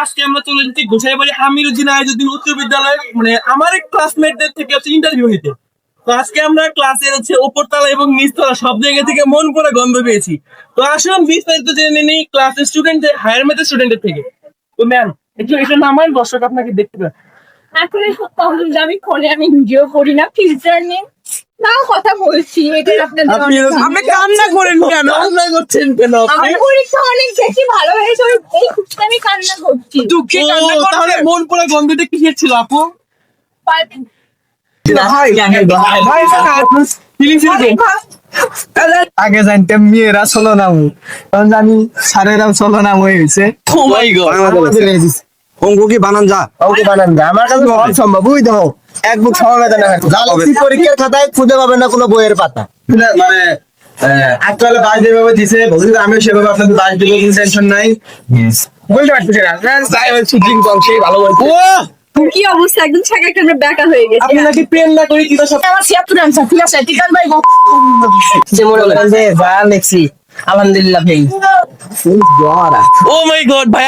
আজকে আমরা চলে যাচ্ছি গোসাইবাড়ি আমিরুদ্দিন আইজুদ্দিন উচ্চ বিদ্যালয়ে মানে আমার ক্লাসমেটদের থেকে হচ্ছে ইন্টারভিউ হইতে তো আজকে আমরা ক্লাসের হচ্ছে উপরতলা এবং নিচতলা সব জায়গা থেকে মন করে গন্ধ পেয়েছি। তো আসুন বিস্তারিত জেনে নিই ক্লাসের স্টুডেন্ট হায়ার ম্যাথের স্টুডেন্টের থেকে। তো ম্যাম একটু এটা নামান, দর্শক আপনাকে দেখতে পাবে হলো আমি ফোনে আমি ভিডিও করি না ফিউচার নিয়ে না কথা বলছি এটা আপনাদের আপনি কান্না করেন কেন? কান্না করছেন কেন আমার পরীক্ষা অনেক বেশি ভালো হয়েছে এই খুশিতে আমি কান্না করছি। দুঃখে কান্না তাহলে মন পড়ে গন্ধটা কিসের ছিল আপু? আগে জানতাম মেয়েরা চলো নাম কারণ জানি সারেরা চলো নাম হয়েছে ও মাই গড অঙ্ক কি বানান যা। ওকে বানান না আমার কাছে বুঝ দাও এক বুক জালাসি পরীক্ষার খাতায় খুঁজে পাবেন না কোনো বইয়ের পাতা। মানে আজকাল বাস যেভাবে দিছে ভবিষ্যতে আমি সেভাবে আপনাদের বাস দিব টেনশন নাই। পারতেছি না। তাই শুটিং করছি ভালো বলছি কি অবস্থা? একদম ছাকা একটা বেকা হয়ে গেছে। আপনি নাকি প্রেম না করে কি সব আমার ছিয়াত্তর আনসার ঠিক আছে? টিকান ভাই যে মনে যে যা আলহামদুলিল্লাহ ভাই। ও মাই গড ভাই